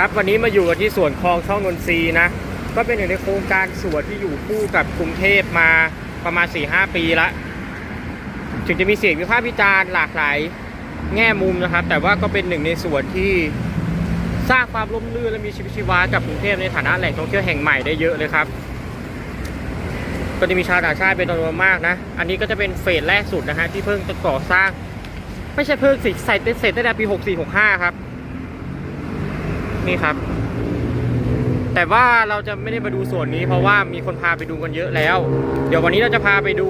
ครับวันนี้มาอยู่กันที่สวนคลองช่องนนทรีนะ ก็เป็นหนึ่งในโครงการสวนที่อยู่คู่กับกรุงเทพมาประมาณ 4-5 ปีละถึงจะมีเสียงวิพากษ์วิจารณ์หลากหลายแง่มุมนะครับ แต่ว่าก็เป็นหนึ่งในสวนที่สร้างความร่มรื่นและมีชีวิตชีวากับกรุงเทพในฐานะแหล่งท่องเที่ยวแห่งใหม่ได้เยอะเลยครับ ก็จะมีชาวต่างชาติเป็นจำนวนมากนะ อันนี้ก็จะเป็นเฟสแรกสุดนะฮะที่เพิ่งจะก่อสร้าง ไม่ใช่เพิ่งสิใส่เสร็จตั้งแต่ปี 64-65 ครับ นี่ครับ แต่ว่าเราจะไม่ได้มาดูส่วนนี้ เพราะว่ามีคนพาไปดูกันเยอะแล้ว เดี๋ยววันนี้เราจะพาไปดู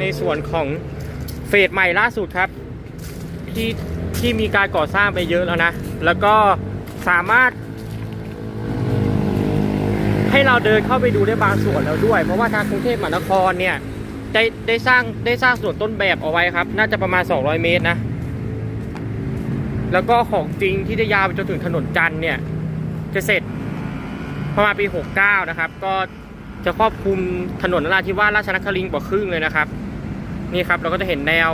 ในส่วนของเฟสใหม่ล่าสุดครับ ที่ที่มีการก่อสร้างไปเยอะแล้วนะ แล้วก็สามารถ ให้เราเดินเข้าไปดูได้บางส่วนแล้วด้วย เพราะว่าทางกรุงเทพมหานครเนี่ยได้ได้สร้างได้สร้างส่วนต้นแบบเอาไว้ครับ น่าจะประมาณ 200 เมตรนะ แล้วก็ของจริงที่จะยาวไปจนถึงถนนจันทร์เนี่ยจะเสร็จประมาณปี 69 นะครับ ก็จะครอบคลุมถนนนราธิวาสราชนครินทร์กว่าครึ่งเลยนะครับ นี่ครับเราก็จะเห็นแนว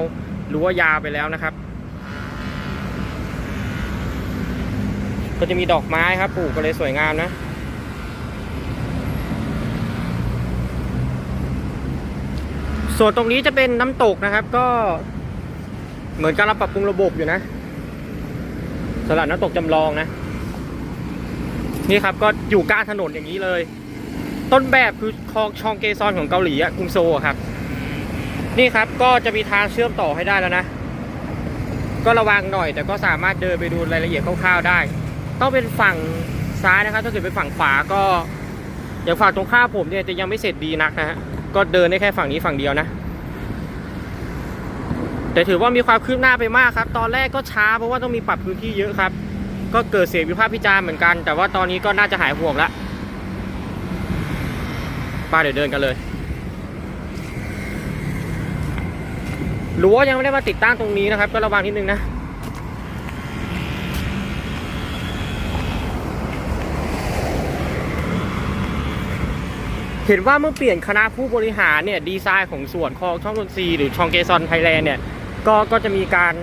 รั้วยาวไปแล้วนะครับ ก็จะมีดอกไม้ครับปลูกก็เลยสวยงามนะส่วนตรงนี้จะเป็นน้ำตกนะครับ ก็เหมือนการเราปรับปรุงระบบอยู่นะ สำหรับน้ำตกจำลองนะ นี่ครับก็อยู่กลางถนนอย่างนี้เลย ต้นแบบคือคลองชองเกซอนของเกาหลีอะกรุงโซลครับ นี่ครับก็จะมีทางเชื่อมต่อให้ได้แล้วนะ ก็ระวังหน่อย แต่ก็สามารถเดินไปดูรายละเอียดคร่าวๆได้ ต้องเป็นฝั่งซ้ายนะครับถ้าเกิดเป็นฝั่งขวาก็อย่างฝั่งตรงข้ามผมเนี่ยจะยังไม่เสร็จดีนักนะฮะก็เดินได้แค่ฝั่งนี้ฝั่งเดียวนะ แต่ถือว่ามีความคืบหน้าไปมากครับ ตอนแรกก็ช้าเพราะว่าต้องมีปรับพื้นที่เยอะครับ ก็เกิดเสียงวิพากษ์วิจารณ์เหมือนกัน แต่ว่าตอนนี้ก็น่าจะหายห่วงแล้วป้าเดี๋ยวเดินกันเลยรั้วยังไม่ได้มาติดตั้งตรงนี้นะครับ ก็ระวังนิดนึงนะเห็นว่าเมื่อเปลี่ยนคณะผู้บริหารเนี่ยดีไซน์ของส่วนของช่องดนตรีหรือช่องเกซอนไทยแลนด์เนี่ย ก็ก็จะมีการ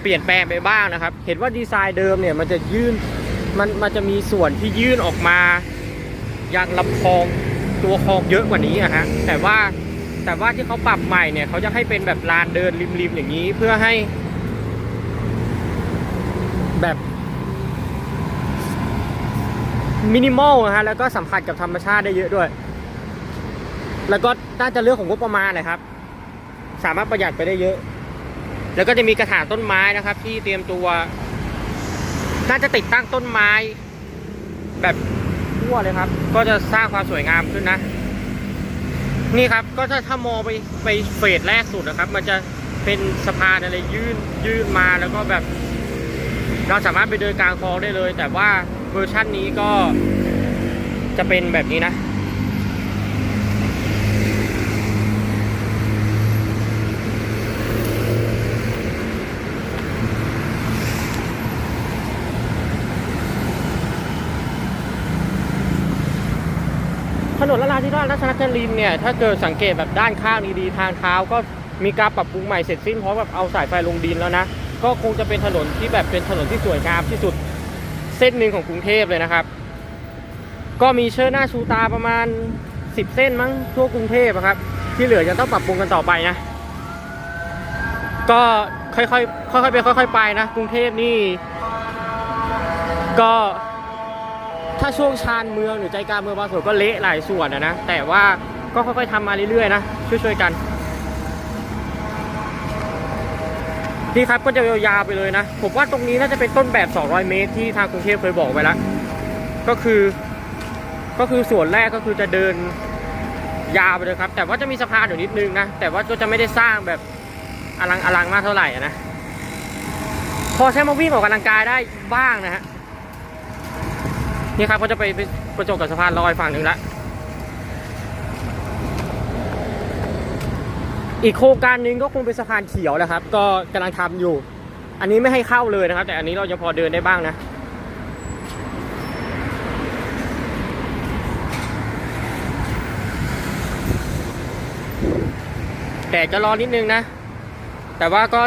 เปลี่ยนแปลงไปบ้างนะครับ เห็นว่าดีไซน์เดิมเนี่ยมันจะยื่นมันมันจะมีส่วนที่ยื่นออกมาอยังลำคลองตัวคลองเยอะกว่านี้อะฮะแต่ว่าแต่ว่าที่เขาปรับใหม่เนี่ยเขาจะให้เป็นแบบลานเดินริมๆอย่างนี้เพื่อให้ แบบมินิมอลนะฮะแล้วก็สัมผัสกับธรรมชาติได้เยอะด้วย แล้วก็น่าจะเรื่องของงบประมาณเลยครับ สามารถประหยัดไปได้เยอะ แล้วก็จะมีกระถางต้นไม้นะครับ ที่เตรียมตัว น่าจะติดตั้งต้นไม้ แบบทั่วเลยครับ ก็จะสร้างความสวยงามขึ้นนะ นี่ครับ ก็ถ้าถ้ามองไปไปเฟสแรกสุดนะครับ มันจะเป็นสะพานอะไรยื่นยื่นมาแล้วก็แบบ เราสามารถไปเดินกลางคลองได้เลย แต่ว่าเวอร์ชั่นนี้ก็จะเป็นแบบนี้นะ นนละลาที่ราชรัชนครินเนี่ยถ้าเกิดสังเกตแบบด้านข้างดีๆทางเท้าก็มีการปรับปรุงใหม่เสร็จสิ้นเพราะแบบเอาสายไฟลงดินแล้วนะ ก็คงจะเป็นถนนที่แบบเป็นถนนที่สวยงามที่สุดเส้นหนึ่งของกรุงเทพเลยนะครับ ก็มีเชิดหน้าชูตาประมาณ 10 เส้นมั้งทั่วกรุงเทพอะครับ ที่เหลือยังต้องปรับปรุงกันต่อไปนะ ก็ค่อยๆค่อยๆไปค่อย ๆ ไปนะ กรุงเทพนี่ ก็ ถ้าช่วงชานเมืองหรือใจกลางเมืองบางส่วนก็เละหลายส่วนนะ แต่ว่าก็ค่อยๆทำมาเรื่อยๆนะ ช่วยๆกันนี่ครับก็จะยาวๆไปเลยนะ ผมว่าตรงนี้น่าจะเป็นต้นแบบ 200 เมตรที่ทางกรุงเทพเคยบอกไว้แล้ว ก็คือ ก็คือส่วนแรกก็คือจะเดินยาวไปเลยครับ แต่ว่าจะมีสะพานอยู่นิดนึงนะ แต่ว่าก็จะไม่ได้สร้างแบบอลังอลังมากเท่าไหร่นะ พอใช้มาวิ่งออกกำลังกายได้บ้างนะฮะ นี่ครับก็จะไปไปประจบกับสะพานลอยฝั่งหนึ่งละอีกโครงการหนึ่งก็คงเป็นสะพานเขียวแหละครับ ก็กำลังทำอยู่ อันนี้ไม่ให้เข้าเลยนะครับ แต่อันนี้เรายังพอเดินได้บ้างนะแต่จะรอนิดนึงนะ แต่ว่าก็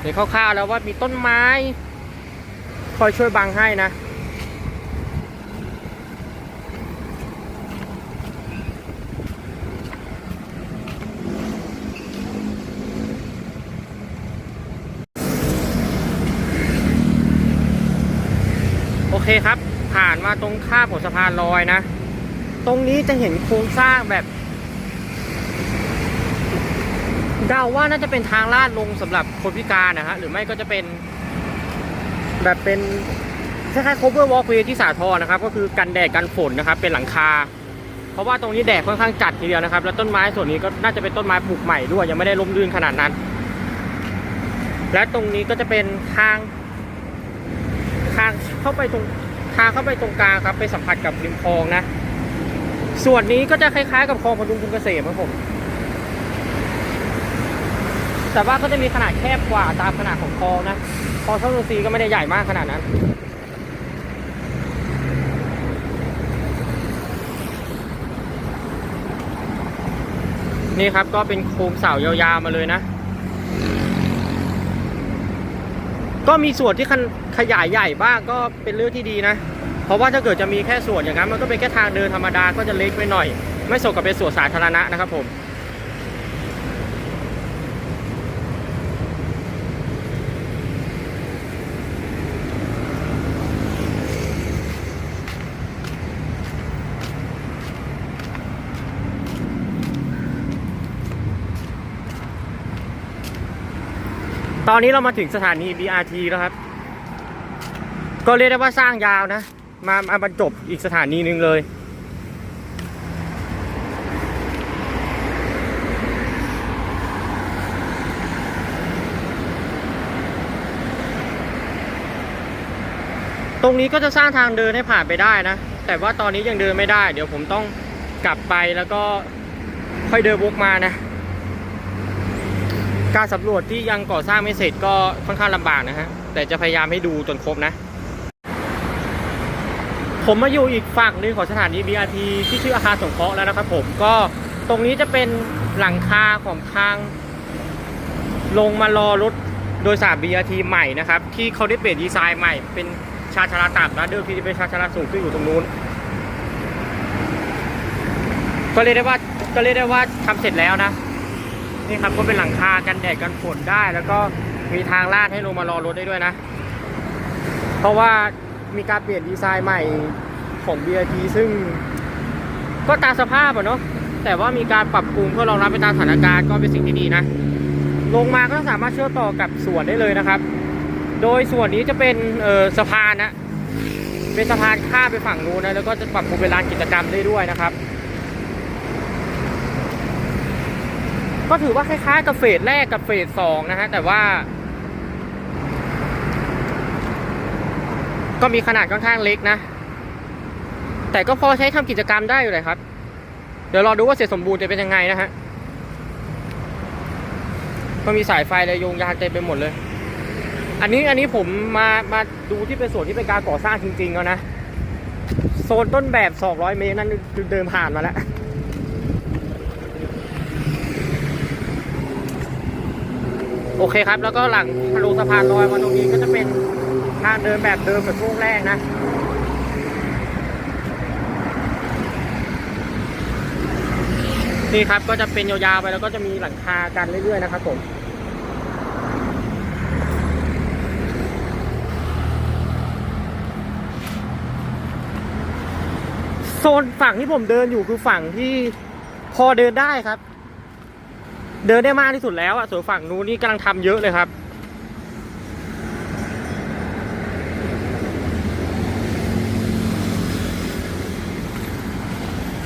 เห็นคร่าวๆแล้วว่ามีต้นไม้ คอยช่วยบังให้นะ เคครับ ผ่านมาตรงข้ามของสะพานลอยนะ ตรงนี้จะเห็นโครงสร้างแบบเดาว่าน่าจะเป็นทางลาดลงสำหรับคนพิการนะฮะหรือไม่ก็จะเป็น แบบเป็นคล้ายๆ cover walkway ที่สาทรนะครับ ก็คือกันแดดกันฝนนะครับ เป็นหลังคา เพราะว่าตรงนี้แดดค่อนข้างจัดทีเดียวนะครับ แล้วต้นไม้ส่วนนี้ก็น่าจะเป็นต้นไม้ปลูกใหม่ด้วยยังไม่ได้ล้มลื่นขนาดนั้น และตรงนี้ก็จะเป็นทางางเข้าไปตรงทางเข้าไปตรงกลางครับไปสัมผัสกับริมคลองนะ ส่วนนี้ก็จะคล้ายๆกับคลองพดุงกรุงเกษมครับผม แต่ว่าก็จะมีขนาดแคบกว่าตามขนาดของคลองนะคลองช่องนนทรีก็ไม่ได้ใหญ่มากขนาดนั้นนี่ครับก็เป็นโครงเสายาวๆมาเลยนะ ก็มีส่วนที่ขน ขยายใหญ่บ้างก็เป็นเรื่องที่ดีนะ เพราะว่าถ้าเกิดจะมีแค่สวนอย่างนั้นมันก็เป็นแค่ทางเดินธรรมดาก็จะเล็กไปหน่อย ไม่สมกับเป็นสวนสาธารณะนะครับผมตอนนี้เรามาถึงสถานี BRT แล้วครับ ก็เรียกได้ว่าสร้างยาวนะ มามาบรรจบอีกสถานีหนึ่งเลย ตรงนี้ก็จะสร้างทางเดินให้ผ่านไปได้นะ แต่ว่าตอนนี้ยังเดินไม่ได้ เดี๋ยวผมต้องกลับไปแล้วก็ค่อยเดินวกมานะ การสำรวจที่ยังก่อสร้างไม่เสร็จก็ค่อนข้างลำบากนะฮะ แต่จะพยายามให้ดูจนครบนะ ผมมาอยู่อีกฝั่งหนึ่งของสถานี BRT ที่ชื่ออาคารสงเคราะห์แล้วนะครับผมก็ตรงนี้จะเป็นหลังคาของทาง ลงมารอรถโดยสาร BRT ใหม่นะครับ ที่เขาได้เปลี่ยนดีไซน์ใหม่ เป็นชาชาราต่ำนะเดิมทีจะเป็นชาชาราสูงขึ้นอยู่ตรงนู้น ก็เรียกได้ว่าก็เรียกได้ว่าทำเสร็จแล้วนะ นี่ครับก็เป็นหลังคากันแดดกันฝนได้ แล้วก็มีทางลาดให้ลงมารอรถได้ด้วยนะ เพราะว่า มีการเปลี่ยนดีไซน์ใหม่ของ BRT ซึ่งก็ตามสภาพอะเนาะแต่ว่ามีการปรับปรุงเพื่อรองรับไปตามสถานการณ์ก็เป็นสิ่งที่ดีนะ ลงมาก็สามารถเชื่อมต่อกับสวนได้เลยนะครับ โดยส่วนนี้จะเป็นเอ่อสะพานนะเป็นสะพานข้ามไปฝั่งนู้นนะแล้วก็จะปรับปรุงเป็นลานกิจกรรมได้ด้วยนะครับ ก็ถือว่าคล้ายๆกับเฟสแรกกับเฟสสองนะฮะแต่ว่า ก็มีขนาดค่อนข้างเล็กนะ แต่ก็พอใช้ทำกิจกรรมได้อยู่เลยครับ เดี๋ยวรอดูว่าเสร็จสมบูรณ์จะเป็นยังไงนะฮะ ก็มีสายไฟเลยโยงยางเต็มไปหมดเลย อันนี้อันนี้ผมมามาดูที่เป็นส่วนที่เป็นการก่อสร้างจริงๆแล้วนะ โซนต้นแบบ 200 เมตรนั่นคือเดินผ่านมาแล้วโอเคครับ แล้วก็หลังทะลุสะพานลอยมาตรงนี้ก็จะเป็น ทางเดินแบบเดิมแบบช่วงแรกนะนี่ครับก็จะเป็นยาวๆไปแล้วก็จะมีหลังคากันเรื่อยๆนะครับผมโซนฝั่งที่ผมเดินอยู่คือฝั่งที่พอเดินได้ครับ เดินได้มากที่สุดแล้วอะส่วนฝั่งนู้นนี่กำลังทำเยอะเลยครับ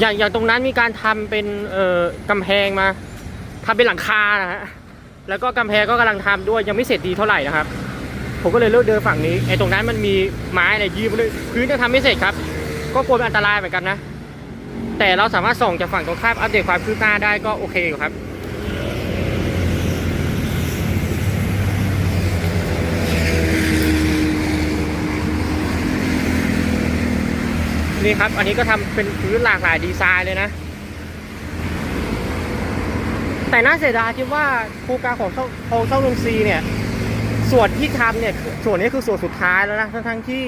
อย่างอย่างตรงนั้นมีการทำเป็นเอ่อกำแพงมาทำเป็นหลังคานะฮะแล้วก็กำแพงก็กำลังทำด้วยยังไม่เสร็จดีเท่าไหร่นะครับ ผมก็เลยเลือกเดินฝั่งนี้ไอ้ตรงนั้นมันมีไม้อะไรยืมเลยพื้นยังทำไม่เสร็จครับ ก็กลัวเป็นอันตรายเหมือนกันนะ แต่เราสามารถส่องจากฝั่งตรงข้ามอัปเดตความคืบหน้าได้ก็โอเคอยู่ครับ นี่ครับ อันนี้ก็ทำเป็นพื้นหลากหลายดีไซน์เลยนะ แต่น่าเสียดายที่ว่าโครงการของช่องของช่องนนทรีเนี่ย ส่วนที่ทำเนี่ย ส่วนนี้คือส่วนสุดท้ายแล้วนะ ทั้งทั้งที่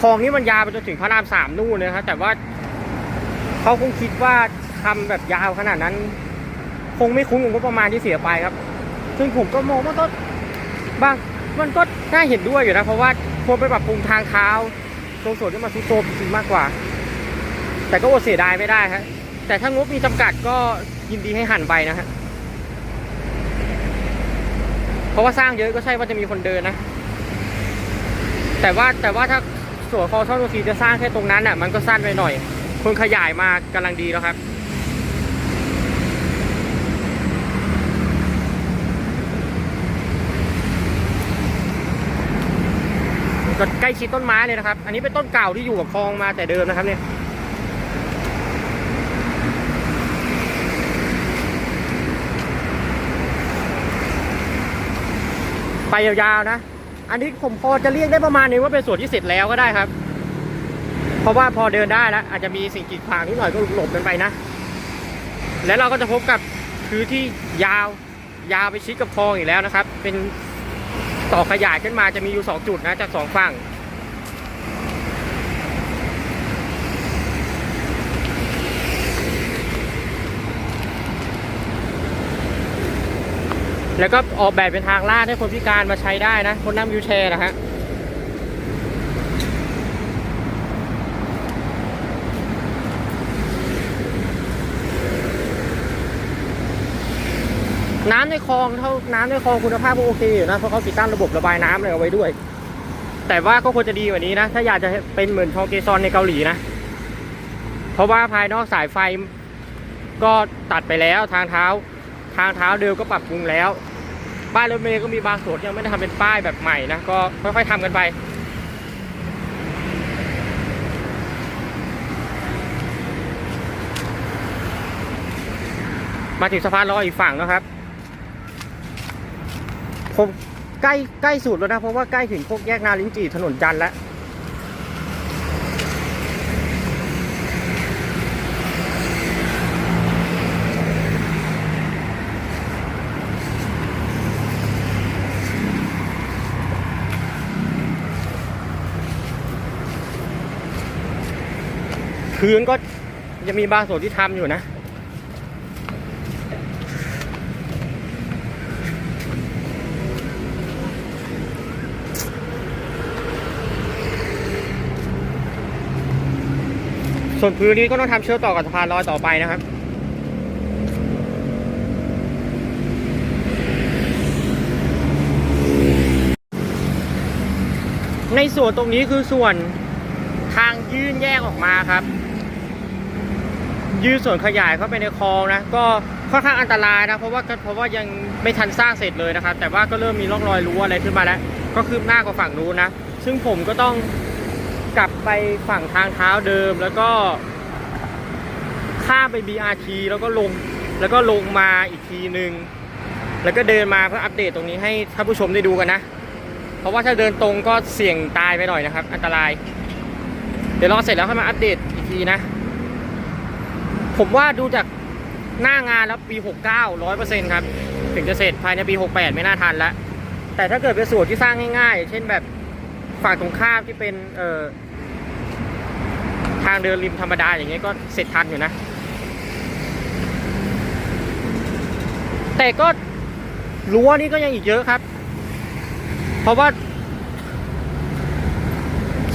คลองนี้มันยาวไปจนถึงพระรามสามนู่นเลยนะครับแต่ว่าเขาคงคิดว่าทำแบบยาวขนาดนั้น คงไม่คุ้มกับงบประมาณที่เสียไปครับ ซึ่งผมก็มองว่าก็บางมันก็น่าเห็นด้วยอยู่นะ เพราะว่าควรไปปรับปรุงทางเท้า ตรงส่วนที่มันซุดโทรมจริงๆมากกว่า แต่ก็อดเสียดายไม่ได้ครับแต่ถ้างบมีจำกัดก็ยินดีให้หันไปนะฮะเพราะว่าสร้างเยอะก็ใช่ว่าจะมีคนเดินนะ แต่ว่าแต่ว่าถ้าสวนคอช่องนนทรีย์จะสร้างแค่ตรงนั้นอะมันก็สั้นไปหน่อยคนขยายมากำลังดีแล้วครับ ก็ใกล้ชิดต้นไม้เลยนะครับ อันนี้เป็นต้นเก่าที่อยู่กับคลองมาแต่เดิมนะครับเนี่ยไปยาวๆนะ อันนี้ผมพอจะเรียกได้ประมาณนึงว่าเป็นส่วนที่เสร็จแล้วก็ได้ครับ เพราะว่าพอเดินได้แล้ว อาจจะมีสิ่งกีดขวางนิดหน่อยก็หลบกันไปนะ แล้วเราก็จะพบกับพื้นที่ยาวยาวไปชิดกับคลองอีกแล้วนะครับ เป็น ต่อขยายขึ้นมาจะมีอยู่สองจุดนะจากสองฝั่งแล้วก็ออกแบบเป็นทางลาดให้คนพิการมาใช้ได้นะ คนนั่งวิวแชร์นะฮะ น้ำในคลองเท่าน้ำในคลองคุณภาพก็โอเคอยู่นะเพราะเขาติดตั้งระบบระบายน้ำอะไรเอาไว้ด้วย แต่ว่าก็ควรจะดีกว่านี้นะ ถ้าอยากจะเป็นเหมือนทองเกซอนในเกาหลีนะ เพราะว่าภายนอกสายไฟก็ตัดไปแล้วทางเท้า ทางเท้าเดิมก็ปรับปรุงแล้ว ป้ายรถเมล์ก็มีบางส่วนยังไม่ได้ทำเป็นป้ายแบบใหม่นะก็ค่อยๆทำกันไปมาถึงสะพานลอยอีกฝั่งแล้วครับ ผมใกล้ใกล้สุดแล้วนะ เพราะว่าใกล้ถึงพวกแยกนาลิ้นจี่ถนนจันทร์แล้วพื้นก็จะมีบางส่วนที่ทำอยู่นะ ส่วนพื้นนี้ก็ต้องทำเชื่อมต่อกับสะพานลอยต่อไปนะครับในส่วนตรงนี้คือส่วนทางยื่นแยกออกมาครับ ยื่นส่วนขยายเข้าไปในคลองนะ ก็ค่อนข้างอันตรายนะ เพราะว่าเพราะว่ายังไม่ทันสร้างเสร็จเลยนะครับ แต่ว่าก็เริ่มมีร่องรอยรั้วอะไรขึ้นมาแล้ว ก็คืบหน้ากว่าฝั่งนู้นนะ ซึ่งผมก็ต้อง กลับไปฝั่งทางเท้าเดิมแล้วก็ข้ามไป BRT แล้วก็ลงแล้วก็ลงมาอีกทีหนึ่งแล้วก็เดินมาเพื่ออัปเดตตรงนี้ให้ท่านผู้ชมได้ดูกันนะ เพราะว่าถ้าเดินตรงก็เสี่ยงตายไปหน่อยนะครับ อันตราย เดี๋ยวรอเสร็จแล้วค่อยมาอัปเดตอีกทีนะ ผมว่าดูจากหน้างานแล้วปี 69 100%ครับ ถึงจะเสร็จภายในปี 68 ไม่น่าทันแล้วแต่ถ้าเกิดเป็นส่วนที่สร้างง่ายๆ เช่นแบบฝั่งตรงข้ามที่เป็นเอ่อ ทางเดินริมธรรมดาอย่างเงี้ยก็เสร็จทันอยู่นะ แต่ก็รั้วนี่ก็ยังอีกเยอะครับ เพราะว่า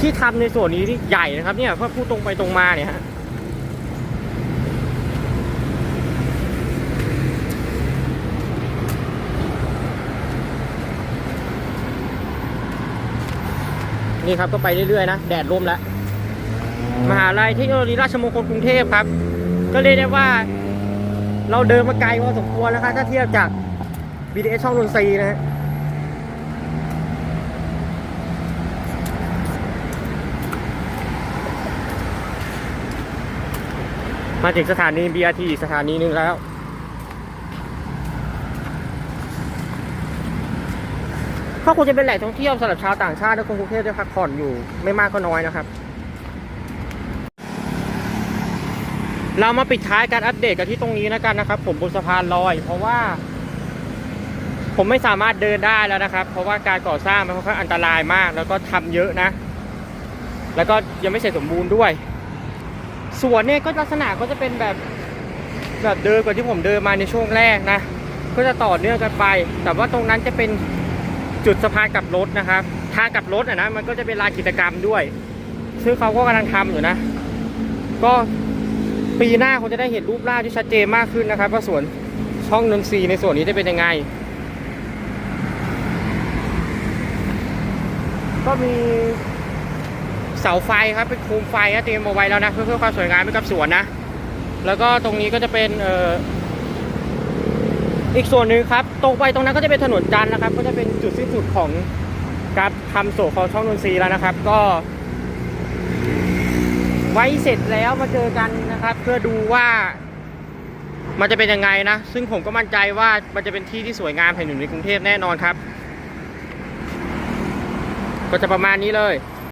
ที่ทำในส่วนนี้นี่ใหญ่นะครับ เนี่ยเพราะพูดตรงไปตรงมาเนี่ยฮะนี่ครับก็ไปเรื่อยๆนะ แดดร่มแล้ว มหาลัยเทคโนโลยีราชมงคลกรุงเทพครับ ก็เรียกได้ว่า เราเดินมาไกลพอสมควรแล้วครับถ้าเทียบจาก BTS ช่องนนทรีย์นะฮะมาถึงสถานี BRT สถานีหนึ่งแล้วก็คงจะเป็นแหล่งท่องเที่ยวสำหรับชาวต่างชาติและคนกรุงเทพได้พักผ่อนอยู่ไม่มากก็น้อยนะครับ เรามาปิดท้ายการอัปเดตกันที่ตรงนี้แล้วกันนะครับ ผมบนสะพานลอย เพราะว่า ผมไม่สามารถเดินได้แล้วนะครับ เพราะว่าการก่อสร้างมันค่อนข้างอันตรายมาก แล้วก็ทำเยอะนะ แล้วก็ยังไม่เสร็จสมบูรณ์ด้วยสวนเนี่ยก็ลักษณะก็จะเป็นแบบแบบเดิมกว่าที่ผมเดินมาในช่วงแรกนะ ก็จะต่อเนื่องกันไป แต่ว่าตรงนั้นจะเป็นจุดสะพานกับรถนะครับทางกับรถอะนะมันก็จะเป็นลานกิจกรรมด้วย ซึ่งเขาก็กำลังทำอยู่นะ ก็ ปีหน้าคงจะได้เห็นรูปร่างที่ชัดเจนมากขึ้นนะครับว่าสวนช่องนนทรีย์ในส่วนนี้จะเป็นยังไง ก็มีเสาไฟครับเป็นโคมไฟนะเตรียมเอาไว้แล้วนะเพื่อเพื่อความสวยงามให้กับสวนนะ แล้วก็ตรงนี้ก็จะเป็นเอ่ออีกส่วนหนึ่งครับ ตรงไปตรงนั้นก็จะเป็นถนนจันทร์นะครับ ก็จะเป็นจุดสิ้นสุดของการทำโสของช่องนนทรีย์แล้วนะครับ ก็ ไว้เสร็จแล้วมาเจอกัน นะครับ เพื่อดูว่า มันจะเป็นยังไงนะ ซึ่งผมก็มั่นใจว่ามันจะเป็นที่ที่สวยงามแห่งหนึ่งในกรุงเทพแน่นอนครับ ก็จะประมาณนี้เลย